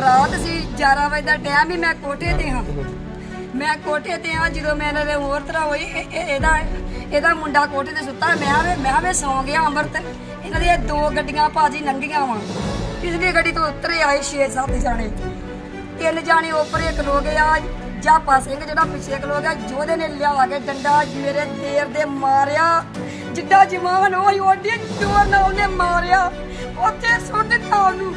ਰਾਤ ਸੀ 11 ਵਜੇ ਦਾ ਟਾਈਮ ਹੀ ਮੈਂ ਕੋਠੇ ਤੇ ਹਾਂ। ਮੈਂ ਕੋਠੇ ਤੇ ਹਾਂ, ਜਦੋਂ ਮੈਂ ਇਹਨਾਂ ਦੇ ਹੋਰ ਤਰ੍ਹਾਂ ਹੋਈ, ਇਹ- ਇਹ- ਇਹਦਾ ਇਹਦਾ ਮੁੰਡਾ ਕੋਠੇ ਤੇ ਸੁੱਤਾ, ਮੈਂ ਵੇ ਮੈਂ ਵੇ ਸੌਂ ਗਿਆ ਅੰਮ੍ਰਿਤ। ਇਹਨਾਂ ਦੀਆਂ ਦੋ ਗੱਡੀਆਂ ਭਾਜੀ ਲੰਘੀਆਂ ਵਾ। ਪਿਛਲੀ ਗੱਡੀ ਤੋਂ ਉਤਰੇ ਆਏ 6-7 ਜਾਣੇ। ਤਿੰਨ ਜਾਣੇ ਉੱਪਰੇ ਖਲੋ ਗਏ ਆ ਜਾਪਾ ਸਿੰਘ ਜਿਹੜਾ ਪਿੱਛੇ ਖਲੋ ਗਿਆ, ਜੋਧੇ ਨੇ ਲਿਆ ਕੇ ਡੰਡਾ ਮੇਰੇ ਦੇਰ ਦੇ ਮਾਰਿਆ। ਜਿੱਡਾ ਜਵਾਨ ਹੋਈ ਓਡੀ ਜੋਰ ਨਾਲ ਉਹਨੇ ਮਾਰਿਆ। ਉੱਥੇ ਸੁੱਟ ਦਿੱਤਾ ਉਹਨੂੰ।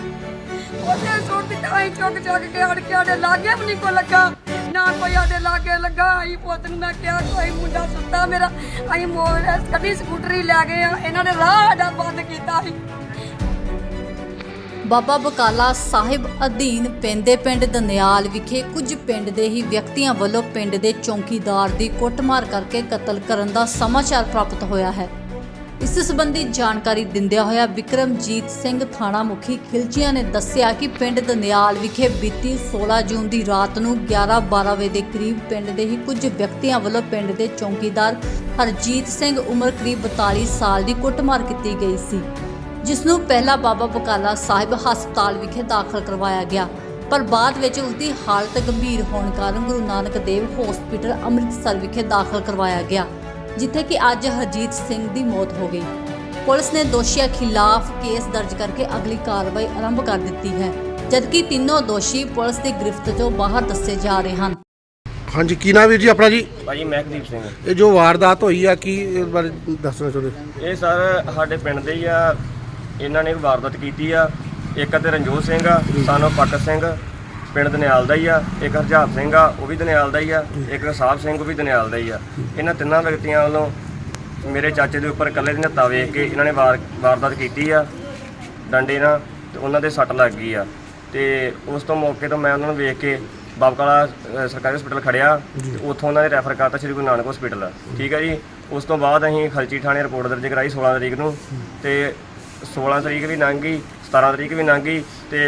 ਉਹਨੇ ਸੁੱਟ ਦਿੱਤਾ ਅਸੀਂ ਚੁੱਕ ਚੁੱਕ ਕੇ ਅੜ ਕੇ ਸਾਡੇ ਲਾਗੇ ਵੀ ਨਹੀਂ ਕੋ ਲੱਗਾ। ਨਾ ਕੋਈ ਸਾਡੇ ਲਾਗੇ ਲੱਗਾ। ਅਸੀਂ ਪੁੱਤ ਨੂੰ ਮੈਂ ਕਿਹਾ, ਕੋਈ ਮੁੰਡਾ ਸੁੱਤਾ ਮੇਰਾ। ਅਸੀਂ ਮੋੜ ਕੱਢੀ ਸਕੂਟਰੀ ਲੈ ਗਏ ਆ। ਇਹਨਾਂ ਨੇ ਰਾਹ ਸਾਡਾ ਬੰਦ ਕੀਤਾ ਸੀ। ਬਾਬਾ ਬਕਾਲਾ ਸਾਹਿਬ ਅਧੀਨ ਪੈਂਦੇ ਪਿੰਡ ਦਨਿਆਲ ਵਿਖੇ ਕੁਝ ਪਿੰਡ ਦੇ ਹੀ ਵਿਅਕਤੀਆਂ ਵੱਲੋਂ ਪਿੰਡ ਦੇ ਚੌਂਕੀਦਾਰ ਦੀ ਕੁੱਟਮਾਰ ਕਰਕੇ ਕਤਲ ਕਰਨ ਦਾ ਸਮਾਚਾਰ ਪ੍ਰਾਪਤ ਹੋਇਆ ਹੈ। ਇਸ ਸੰਬੰਧੀ ਜਾਣਕਾਰੀ ਦਿੰਦਿਆਂ ਹੋਇਆ ਵਿਕਰਮਜੀਤ ਸਿੰਘ ਥਾਣਾ ਮੁਖੀ ਖਿਲਚੀਆਂ ਨੇ ਦੱਸਿਆ ਕਿ ਪਿੰਡ ਦਨਿਆਲ ਵਿਖੇ ਬੀਤੀ 16 ਜੂਨ ਦੀ ਰਾਤ ਨੂੰ 11-12 ਵਜੇ ਦੇ ਕਰੀਬ ਪਿੰਡ ਦੇ ਹੀ ਕੁਝ ਵਿਅਕਤੀਆਂ ਵੱਲੋਂ ਪਿੰਡ ਦੇ ਚੌਕੀਦਾਰ ਹਰਜੀਤ ਸਿੰਘ ਉਮਰ ਕਰੀਬ 42 ਸਾਲ ਦੀ ਕੁੱਟਮਾਰ ਕੀਤੀ ਗਈ ਸੀ, ਜਿਸ ਨੂੰ ਪਹਿਲਾਂ ਬਾਬਾ ਬਕਾਲਾ ਸਾਹਿਬ ਹਸਪਤਾਲ ਵਿਖੇ ਦਾਖਲ ਕਰਵਾਇਆ ਗਿਆ, ਪਰ ਬਾਅਦ ਵਿੱਚ ਉਸ ਦੀ ਹਾਲਤ ਗੰਭੀਰ ਹੋਣ ਕਾਰਨ ਗੁਰੂ ਨਾਨਕ ਦੇਵ ਹਸਪੀਟਲ ਅੰਮ੍ਰਿਤਸਰ ਵਿਖੇ ਦਾਖਲ ਕਰਵਾਇਆ ਗਿਆ। ਜਿੱਥੇ ਕਿ ਅੱਜ ਹਰਜੀਤ ਸਿੰਘ ਦੀ ਮੌਤ ਹੋ ਗਈ। ਪੁਲਿਸ ਨੇ ਦੋਸ਼ੀਆਂ ਖਿਲਾਫ ਕੇਸ ਦਰਜ ਕਰਕੇ ਅਗਲੀ ਕਾਰਵਾਈ ਆਰੰਭ ਕਰ ਦਿੱਤੀ ਹੈ ਜਦਕਿ ਤਿੰਨੋਂ ਦੋਸ਼ੀ ਪੁਲਿਸ ਦੀ ਗ੍ਰਿਫਤ ਤੋਂ ਬਾਹਰ ਦੱਸੇ ਜਾ ਰਹੇ ਹਨ। ਹਾਂਜੀ ਕੀ ਨਾਮ ਵੀਰ ਜੀ ਆਪਣਾ ਜੀ? ਭਾਜੀ ਮਹਿਕਦੀਪ ਸਿੰਘ। ਇਹ ਜੋ ਵਾਰਦਾਤ ਹੋਈ ਆ ਕੀ ਇਸ ਬਾਰੇ ਦੱਸਣਾ ਚਾਹੁੰਦੇ? ਇਹ ਸਰ ਸਾਡੇ ਪਿੰਡ ਦੇ ਹੀ ਆ। ਇਹਨਾਂ ਨੇ ਵਾਰਦਾਤ ਕੀਤੀ ਆ। ਇੱਕ ਤੇ ਰਣਜੋਤ ਸਿੰਘ ਆ ਸਾਨੂੰ ਪੱਟ ਸਿੰਘ। ਪਿੰਡ ਦਨਿਆਲ ਦਾ ਹੀ ਆ ਇੱਕ ਹਰਜਾਬ ਸਿੰਘ ਆ ਉਹ ਵੀ ਦਨਿਆਲ ਦਾ ਹੀ ਆ ਇੱਕ ਸਾਹਿਬ ਸਿੰਘ ਉਹ ਵੀ ਦਨਿਆਲ ਦਾ ਹੀ ਆ। ਇਹਨਾਂ ਤਿੰਨਾਂ ਵਿਅਕਤੀਆਂ ਵੱਲੋਂ ਮੇਰੇ ਚਾਚੇ ਦੇ ਉੱਪਰ ਇਕੱਲੇ ਦੀ ਨੱਤਾ ਵੇਖ ਕੇ ਇਹਨਾਂ ਨੇ ਵਾਰ ਵਾਰਦਾਤ ਕੀਤੀ ਆ ਡੰਡੇ ਨਾਲ ਤੇ ਉਹਨਾਂ ਦੇ ਸੱਟ ਲੱਗ ਗਈ ਆ। ਤੇ ਉਸ ਤੋਂ ਮੌਕੇ ਤੋਂ ਮੈਂ ਉਹਨਾਂ ਨੂੰ ਵੇਖ ਕੇ ਬਾਬਕਾਲਾ ਸਰਕਾਰੀ ਹਸਪੀਟਲ ਖੜਿਆ ਤੇ ਉੱਥੋਂ ਉਹਨਾਂ ਨੇ ਰੈਫਰ ਕਰਤਾ ਸ਼੍ਰੀ ਗੁਰੂ ਨਾਨਕ ਹਸਪੀਟਲ ਠੀਕ ਹੈ ਜੀ? ਉਸ ਤੋਂ ਬਾਅਦ ਅਸੀਂ ਖਲਚੀ ਥਾਣੇ ਰਿਪੋਰਟ ਦਰਜ ਕਰਾਈ 16 ਤਰੀਕ ਨੂੰ ਤੇ 16 ਤਰੀਕ ਵੀ ਲੰਘ ਗਈ 17 ਤਰੀਕ ਵੀ ਲੰਘ ਗਈ ਤੇ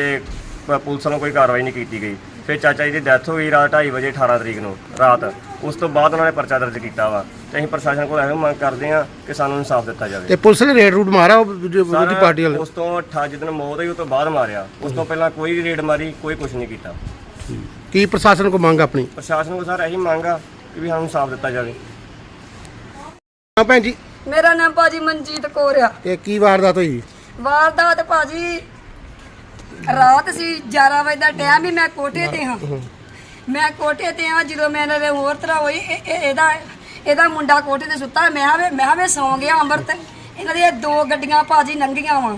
ਪ- ਪੁਲਿਸ ਵੱਲੋਂ ਕੋਈ ਕਾਰਵਾਈ ਨਹੀਂ ਕੀਤੀ ਗਈ। ਫਿਰ ਚਾਚਾ ਜੀ ਦੀ ਡੈਥ ਹੋਈ ਰਾਤ 2:30 ਵਜੇ 18 ਤਰੀਕ ਨੂੰ ਰਾਤ। ਉਸ ਤੋਂ ਬਾਅਦ ਉਹਨਾਂ ਨੇ ਪਰਚਾ ਦਰਜ ਕੀਤਾ ਵਾ। ਤੇ ਅਸੀਂ ਪ੍ਰਸ਼ਾਸਨ ਕੋਲ ਇਹੋ ਮੰਗ ਕਰਦੇ ਹਾਂ ਕਿ ਸਾਨੂੰ ਇਨਸਾਫ ਦਿੱਤਾ ਜਾਵੇ। ਤੇ ਪੁਲਿਸ ਨੇ ਰੇਡ ਰੂਟ ਮਾਰਾ ਉਹ ਸਰ, ਪਾਰਟੀ ਵਾਲੇ? ਉਸ ਤੋਂ 18 ਜਿੱਦਣ ਮੌਤ ਹੋਈ ਉਸ ਤੋਂ ਬਾਅਦ ਮਾਰਿਆ। ਉਸ ਤੋਂ ਪਹਿਲਾਂ ਕੋਈ ਰੇਡ ਮਾਰੀ ਕੋਈ ਕੁਝ ਨਹੀਂ ਕੀਤਾ। ਕੀ ਪ੍ਰਸ਼ਾਸਨ ਕੋ ਮੰਗ ਆਪਣੀ? ਪ੍ਰਸ਼ਾਸਨ ਨੂੰ ਸਰ ਇਹੀ ਮੰਗ ਆ ਕਿ ਵੀ ਸਾਨੂੰ ਇਨਸਾਫ ਦਿੱਤਾ ਜਾਵੇ। ਹਾਂ ਭੈਣ ਜੀ। ਮੇਰਾ ਨਾਮ ਭਾਜੀ ਮਨਜੀਤ ਕੌਰ ਆ। ਇਹ ਕੀ ਵਾਰਦਾਤ ਹੋਈ? ਵਾਰਦਾਤ ਭਾਜੀ ਰਾਤ ਸੀ 11 ਵਜੇ ਦਾ ਟਾਈਮ ਹੀ ਮੈਂ ਕੋਠੇ ਤੇ ਹਾਂ। ਮੈਂ ਕੋਠੇ ਤੇ ਹਾਂ ਜਦੋਂ ਮੈਂ ਇਹਨਾਂ ਦੇ ਹੋਰ ਤਰ੍ਹਾਂ ਹੋਈ ਇਹ- ਇਹ- ਇਹਦਾ ਇਹਦਾ ਮੁੰਡਾ ਕੋਠੇ ਤੇ ਸੁੱਤਾ ਮੈਂ ਵੇ ਮੈਂ ਵੇ ਸੌਂ ਗਿਆ ਅੰਮ੍ਰਿਤ। ਇਹਨਾਂ ਦੀਆਂ ਦੋ ਗੱਡੀਆਂ ਭਾਜੀ ਲੰਘੀਆਂ ਵਾ।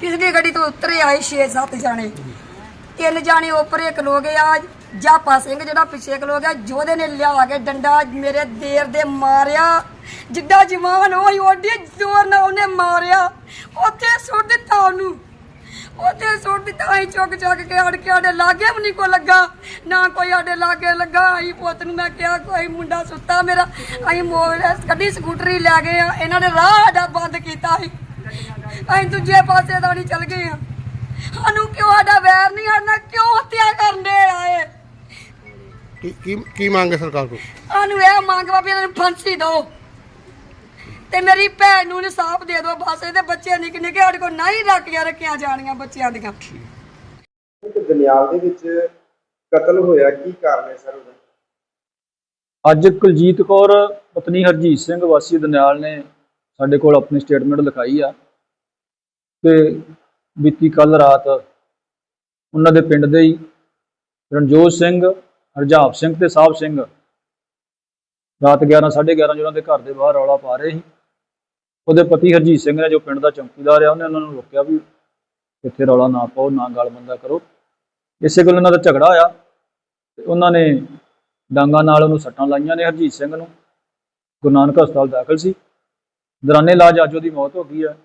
ਪਿਛਲੀ ਗੱਡੀ ਤੋਂ ਉਤਰੇ ਆਏ 6-7 ਜਾਣੇ। ਤਿੰਨ ਜਾਣੇ ਉੱਪਰੇ ਖਲੋ ਗਏ। ਆ ਜਾਪਾ ਸਿੰਘ ਜਿਹੜਾ ਪਿੱਛੇ ਖਲੋ ਗਿਆ ਜੋਧੇ ਨੇ ਲਿਆ ਕੇ ਡੰਡਾ ਮੇਰੇ ਦੇਰ ਦੇ ਮਾਰਿਆ। ਜਿੱਡਾ ਜਵਾਨ ਹੋਈ ਓਡੀ ਜ਼ੋਰ ਨਾਲ ਉਹਨੇ ਮਾਰਿਆ। ਉੱਥੇ ਸੁੱਟ ਦਿੱਤਾ ਉਹਨੂੰ। ਉੱਥੇ ਸੁੱਟ ਦਿੱਤਾ ਅਸੀਂ ਚੁੱਕ ਚੁੱਕ ਕੇ ਅੜ ਕੇ ਸਾਡੇ ਲਾਗੇ ਵੀ ਨਹੀਂ ਕੋ ਲੱਗਾ ਨਾ ਕੋਈ ਸਾਡੇ ਲਾਗੇ ਲੱਗਾ। ਅਸੀਂ ਪੁੱਤ ਨੂੰ ਮੈਂ ਕਿਹਾ ਕੋਈ ਮੁੰਡਾ ਸੁੱਤਾ ਮੇਰਾ ਅਸੀਂ ਮੋੜ ਕੱਢੀ ਸਕੂਟਰੀ ਲੈ ਗਏ ਆ ਇਹਨਾਂ ਨੇ ਰਾਹ ਸਾਡਾ ਬੰਦ ਕੀਤਾ ਸੀ। ਅਸੀਂ ਦੂਜੇ ਪਾਸੇ ਦਾ ਨਹੀਂ ਚੱਲ ਗਏ ਆ। ਸਾਨੂੰ ਕਿਉਂ ਸਾਡਾ ਵੈਰ ਨਹੀਂ ਹਟਣਾ ਕਿਉਂ ਹੱਤਿਆ ਕਰਦੇ ਆਏ? ਕੀ ਕੀ ਮੰਗ ਹੈ ਸਰਕਾਰ ਕੋ ਸਾਨੂੰ ਇਹ ਮੰਗ ਵਾ ਵੀ ਇਹਨਾਂ ਨੂੰ ਫਾਂਸੀ ਦਿਓ। ਤੇ ਮੇਰੀ ਭੈਣ ਨੂੰ ਇਨਸਾਫ ਦੇ ਦਿਓ ਬਸ ਇਹਦੇ ਬੱਚੇ ਨਿੱਕੇ ਨਿੱਕੇ ਸਾਡੇ ਕੋਲ ਨਹੀਂ ਰੱਖੀਆਂ ਰੱਖੀਆਂ ਜਾਣੀਆਂ ਬੱਚਿਆਂ ਦੀਆਂ। ਇੱਕ ਦਨਿਆਲ ਦੇ ਵਿੱਚ ਕਤਲ ਹੋਇਆ ਕੀ ਕਾਰਨ ਹੈ ਸਰ ਉਹਦਾ? ਅੱਜ ਕੁਲਜੀਤ ਕੌਰ ਪਤਨੀ ਹਰਜੀਤ ਸਿੰਘ ਵਾਸੀ ਦਨਿਆਲ ਨੇ ਸਾਡੇ ਕੋਲ ਆਪਣੀ ਸਟੇਟਮੈਂਟ ਲਿਖਾਈ ਆ। ਕਿ ਬੀਤੀ ਕੱਲ ਰਾਤ ਉਹਨਾਂ ਦੇ ਪਿੰਡ ਦੇ ਹੀ ਰਣਜੋਤ ਸਿੰਘ ਹਰਜਾਬ ਸਿੰਘ ਤੇ ਸਾਹਿਬ ਸਿੰਘ ਰਾਤ 11 11:30 ਉਹਨਾਂ ਦੇ ਘਰ ਦੇ ਬਾਹਰ ਰੌਲਾ ਪਾ ਰਹੇ ਸੀ। ਉਹਦੇ ਪਤੀ ਹਰਜੀਤ ਸਿੰਘ ਨੇ ਜੋ ਪਿੰਡ ਦਾ ਚੌਕੀਦਾਰ ਆ, ਉਹਨੇ ਉਹਨਾਂ ਨੂੰ ਰੋਕਿਆ ਵੀ ਇੱਥੇ ਰੌਲਾ ਨਾ ਪਾਓ, ਨਾ ਗਾਲਮੰਦਾ ਕਰੋ। ਇਸੇ ਗੱਲ ਉਹਨਾਂ ਦਾ ਝਗੜਾ ਹੋਇਆ ਤੇ ਉਹਨਾਂ ਨੇ ਡਾਂਗਾ ਨਾਲ ਉਹਨੂੰ ਸੱਟਾਂ ਲਾਈਆਂ ਨੇ ਹਰਜੀਤ ਸਿੰਘ ਨੂੰ। ਗੁਰੂ ਨਾਨਕ ਹਸਪਤਾਲ ਦਾਖਲ ਸੀ। ਦੌਰਾਨੇ ਇਲਾਜ ਅੱਜ ਉਹਦੀ ਮੌਤ ਹੋ ਗਈ ਹੈ